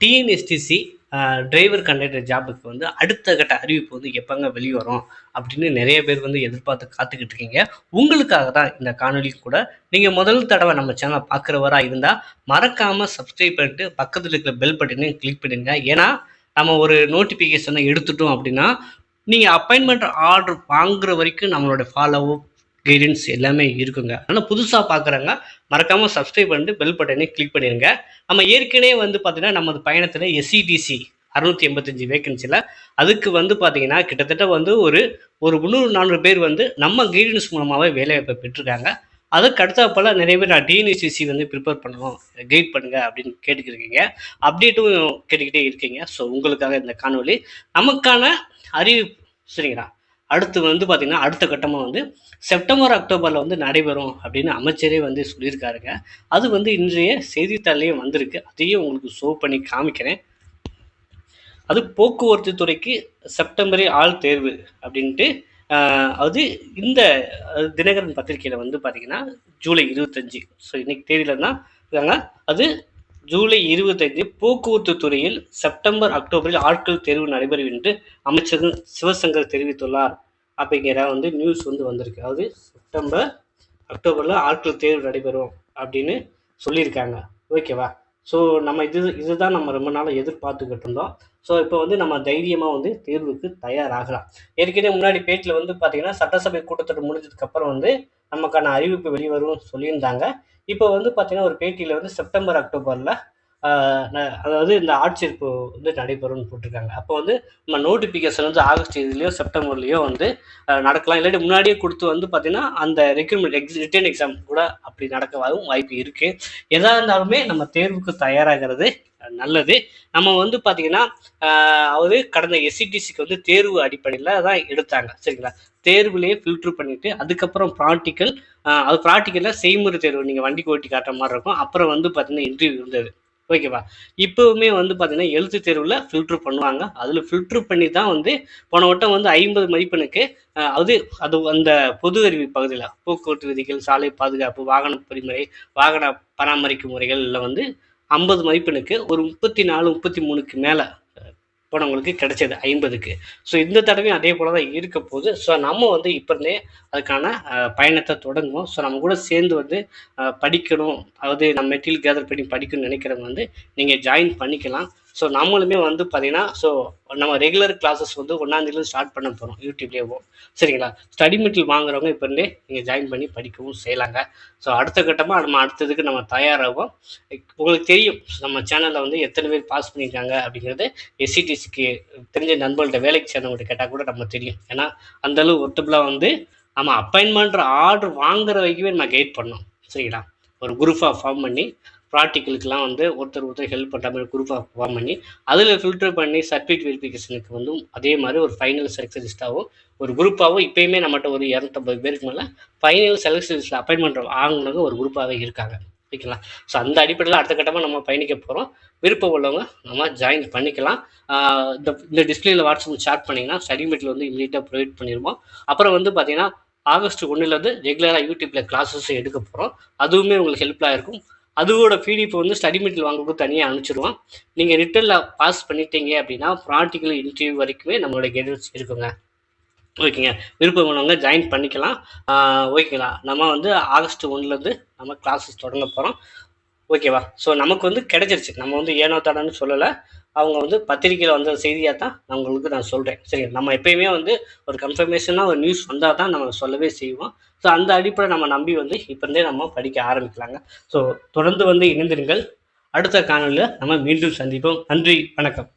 TNSTC driver conductor ஜாபுக்கு வந்து அடுத்த கட்ட அறிவிப்பு வந்து எப்போங்க வெளியே வரும் அப்படின்னு நிறைய பேர் வந்து எதிர்பார்த்து காத்துக்கிட்டு இருக்கீங்க. உங்களுக்காக தான் இந்த காணொலி கூட நீங்கள் முதல் தடவை நம்ம சேனலை பார்க்குறவராக இருந்தால் மறக்காமல் சப்ஸ்கிரைப் பண்ணிட்டு பக்கத்தில் இருக்கிற பெல் பட்டனையும் கிளிக் பண்ணிடுங்க ஏன்னா நம்ம ஒரு நோட்டிஃபிகேஷனை எடுத்துட்டோம் அப்படின்னா நீங்கள் அப்பாயின்மெண்ட் ஆர்டர் வாங்குற வரைக்கும் நம்மளோட ஃபாலோவ் கைடன்ஸ் எல்லாமே இருக்குங்க. ஆனால் புதுசாக பார்க்குறாங்க மறக்காமல் சப்ஸ்கிரைப் பண்ணிட்டு பெல் பட்டனே கிளிக் பண்ணிடுங்க நம்ம ஏற்கனவே வந்து பார்த்தீங்கன்னா நமது பயணத்தில் எஸ்சிடிசி அறுநூத்தி எண்பத்தஞ்சு வேகன்சியில் அதுக்கு வந்து பார்த்தீங்கன்னா கிட்டத்தட்ட வந்து ஒரு ஒரு முந்நூறு நானூறு பேர் வந்து நம்ம கைடன்ஸ் மூலமாகவே வேலைவாய்ப்பை பெற்றிருக்காங்க. அதுக்கு அடுத்தாப்போல் நிறைய பேர் நான் டிஎன்எஸ்சிசி வந்து ப்ரிப்பேர் பண்ணணும் கைட் பண்ணுங்க அப்படின்னு கேட்டுக்கிருக்கீங்க அப்டேட்டும் கேட்டுக்கிட்டே இருக்கீங்க. ஸோ உங்களுக்காக இந்த காணொலி நமக்கான அறிவிப்பு சரிங்களா? அடுத்து வந்து பார்த்திங்கன்னா அடுத்த கட்டமாக வந்து செப்டம்பர் அக்டோபரில் வந்து நடைபெறும் அப்படின்னு அமைச்சரே வந்து சொல்லியிருக்காருங்க. அது வந்து இன்றைய செய்தித்தாள்லேயே வந்திருக்கு. அதையும் உங்களுக்கு ஷோ பண்ணி காமிக்கிறேன். அது போக்குவரத்து துறைக்கு செப்டம்பரே ஆள் தேர்வு அப்படின்ட்டு அது இந்த தினகரன் பத்திரிகையில் வந்து பார்த்தீங்கன்னா ஜூலை இருபத்தஞ்சி. ஸோ இன்னைக்கு தேதியில் தான் இருக்காங்க. அது ஜூலை இருபத்தைந்து போக்குவரத்து துறையில் செப்டம்பர் அக்டோபரில் ஆட்கள் தேர்வு நடைபெறும் என்று அமைச்சர் சிவசங்கர் தெரிவித்துள்ளார். அப்படிங்கிற வந்து நியூஸ் வந்து வந்திருக்கு. அதாவது செப்டம்பர் அக்டோபரில் ஆட்கள் தேர்வு நடைபெறும் அப்படின்னு சொல்லியிருக்காங்க. ஓகேவா ஸோ நம்ம இது இதுதான் நம்ம ரொம்ப நாளாக எதிர்பார்த்துக்கிட்டு இருந்தோம். ஸோ இப்போ வந்து நம்ம தைரியமாக வந்து தேர்வுக்கு தயாராகலாம். ஏற்கனவே முன்னாடி பேட்டில் வந்து பார்த்தீங்கன்னா சட்டசபை கூட்டத்தொடர் முடிஞ்சதுக்கு அப்புறம் வந்து நமக்கான அறிவிப்பு வெளிவரும் சொல்லியிருந்தாங்க. இப்போ வந்து பார்த்தீங்கன்னா ஒரு பேட்டியில் வந்து செப்டம்பர் அக்டோபரில் அதாவது இந்த ஆட்சேர்ப்பு வந்து நடைபெறும்னு போட்டிருக்காங்க. அப்போ வந்து நம்ம நோட்டிஃபிகேஷன் வந்து ஆகஸ்ட் இதுலேயோ செப்டம்பர்லேயோ வந்து நடக்கலாம். இல்லாட்டி முன்னாடியே கொடுத்து வந்து பார்த்தீங்கன்னா அந்த ரெக்ரூட்மெண்ட் எக்ஸ் ரிட்டர்ன் எக்ஸாம் கூட அப்படி நடக்கவும் வாய்ப்பு இருக்குது எதா இருந்தாலுமே நம்ம தேர்வுக்கு தயாராகிறது நல்லது. நம்ம வந்து பார்த்தீங்கன்னா அதாவது கடந்த எஸ்சிடிசிக்கு வந்து தேர்வு அடிப்படையில் தான் எடுத்தாங்க. சரிங்களா? தேர்வுலேயே ஃபில்டர் பண்ணிட்டு அதுக்கப்புறம் ப்ராக்டிக்கல் அது ப்ராக்டிக்கலில் செய்முறை தேர்வு. நீங்கள் வண்டி ஓட்டி காட்டுற மாதிரி இருக்கும். அப்புறம் வந்து பார்த்தீங்கன்னா இன்டர்வியூ இருந்தது. ஓகேவா இப்போவுமே வந்து பார்த்தீங்கன்னா எழுத்து தேர்வில் ஃபில்ட்ரு பண்ணுவாங்க. அதில் ஃபில்ட்ரு பண்ணி தான் வந்து போன வட்டம் வந்து ஐம்பது மதிப்பெண்ணுக்கு அது அது அந்த பொது அறிவு பகுதியில் போக்குவரத்து விதிகள் சாலை பாதுகாப்பு வாகன பொறிமுறை வாகன பராமரிக்கும் முறைகளில் வந்து ஐம்பது மதிப்பெண்ணுக்கு ஒரு முப்பத்தி நாலு முப்பத்தி மூணுக்கு மேலே போனவங்களுக்கு கிடைச்சது ஐம்பதுக்கு. ஸோ இந்த தடவையும் அதே போல தான் இருக்க போகுது. ஸோ நம்ம வந்து இப்போ இருந்தே அதுக்கான பயணத்தை தொடங்குவோம் ஸோ நம்ம கூட சேர்ந்து வந்து படிக்கணும். அதாவது நம்ம மெட்டீரியல் கேதர் பண்ணி படிக்கணும்னு நினைக்கிறவங்க வந்து நீங்கள் ஜாயின் பண்ணிக்கலாம். ஸோ நம்மளுமே வந்து பார்த்தீங்கன்னா ஸோ நம்ம ரெகுலர் கிளாஸஸ் வந்து ஒன்றாந்தேதியில ஸ்டார்ட் பண்ண போகிறோம் யூடியூப்லேயும் சரிங்களா? ஸ்டடி மெட்டீரியல் வாங்குறவங்க இப்போ இருந்தே நீங்கள் ஜாயின் பண்ணி படிக்கவும் செய்யலாங்க. ஸோ அடுத்த கட்டமாக நம்ம அடுத்ததுக்கு நம்ம தயாராகும் உங்களுக்கு தெரியும் நம்ம சேனலில் வந்து எத்தனை பேர் பாஸ் பண்ணியிருக்காங்க அப்படிங்கிறது. எஸ்சிடிசிக்கு தெரிஞ்ச நண்பர்கள்ட்ட வேலைக்கு சேர்ந்தவங்கள்ட்ட கேட்டால் கூட நம்ம தெரியும். ஏன்னா அந்த அளவு வந்து நம்ம அப்பாயின்மெண்ட் ஆர்டர் வாங்குற வரைக்குமே நம்ம கைட் பண்ணோம். சரிங்களா? ஒரு குரூப்பாக ஃபார்ம் பண்ணி ப்ராக்டிக்கலுக்கெலாம் வந்து ஒருத்தர் ஒருத்தர் ஹெல்ப் பண்ணுற மாதிரி குரூப்பாக ஃபார்ம் பண்ணி அதில் ஃபில்டர் பண்ணி சர்டிஃபிகேட் வெரிஃபிகேஷனுக்கு வந்து அதே மாதிரி ஒரு ஃபைனல் செலக்ஷனிஸ்ட்டாகவும் ஒரு குரூப்பாகவும் இப்போயுமே நம்மகிட்ட ஒரு இரநூத்தம்பது பேருக்கு மேலே ஃபைனல் செலக்ஷன் அப்பாயின்மெண்ட் வாங்கினவங்க ஒரு குரூப்பாகவே இருக்காங்க. ஓகேங்களா? ஸோ அந்த அடிப்படையில் அடுத்த கட்டமாக நம்ம பயணிக்க போகிறோம் விருப்பம் உள்ளவங்க நம்ம ஜாயின் பண்ணிக்கலாம். இந்த இந்த டிஸ்பிளேல வாட்ஸ்அப் சாட் பண்ணிங்கன்னா ஸ்டடி மெட்டீரியல் வந்து இமீடியட்டாக ப்ரொவைட் பண்ணிடுவோம் அப்புறம் வந்து பார்த்தீங்கன்னா ஆகஸ்ட் ஒன்றுலேருந்து ரெகுலராக யூடியூப்பில் கிளாஸஸ் எடுக்க போகிறோம் அதுவுமே உங்களுக்கு ஹெல்ப்ஃபுல்லாக இருக்கும். அதோட பிடிஎஃப் வந்து ஸ்டடி மெட்டீரியல் வாங்குறதுக்கு தனியாக அனுப்பிச்சிடுவோம். நீங்கள் ரிட்டனில் பாஸ் பண்ணிட்டீங்க அப்படின்னா ப்ராக்டிக்கல் இன்டர்வியூ வரைக்குமே நம்மளோட கைடன்ஸ் இருக்குங்க. ஓகேங்க. விருப்பம் உள்ளவங்க ஜாயின் பண்ணிக்கலாம். ஓகேங்களா? நம்ம வந்து ஆகஸ்ட் ஒன்லேருந்து நம்ம கிளாஸஸ் தொடங்க போகிறோம் ஓகேவா ஸோ நமக்கு வந்து கிடைச்சிருச்சு. நம்ம வந்து ஏனோ தானோன்னு சொல்லலை. அவங்க வந்து பத்திரிக்கையில் வந்த செய்தியாக தான் நான் உங்களுக்கு நான் சொல்கிறேன் சரி நம்ம எப்பயுமே வந்து ஒரு கன்ஃபர்மேஷனாக ஒரு நியூஸ் வந்தால் தான் நம்ம சொல்லவே செய்வோம். ஸோ அந்த அடிப்படை நம்ம நம்பி வந்து இப்போ இருந்தே நம்ம படிக்க ஆரம்பிக்கலாங்க. ஸோ தொடர்ந்து வந்து இணைந்திருங்கள். அடுத்த காணொலியில் நம்ம மீண்டும் சந்திப்போம். நன்றி. வணக்கம்.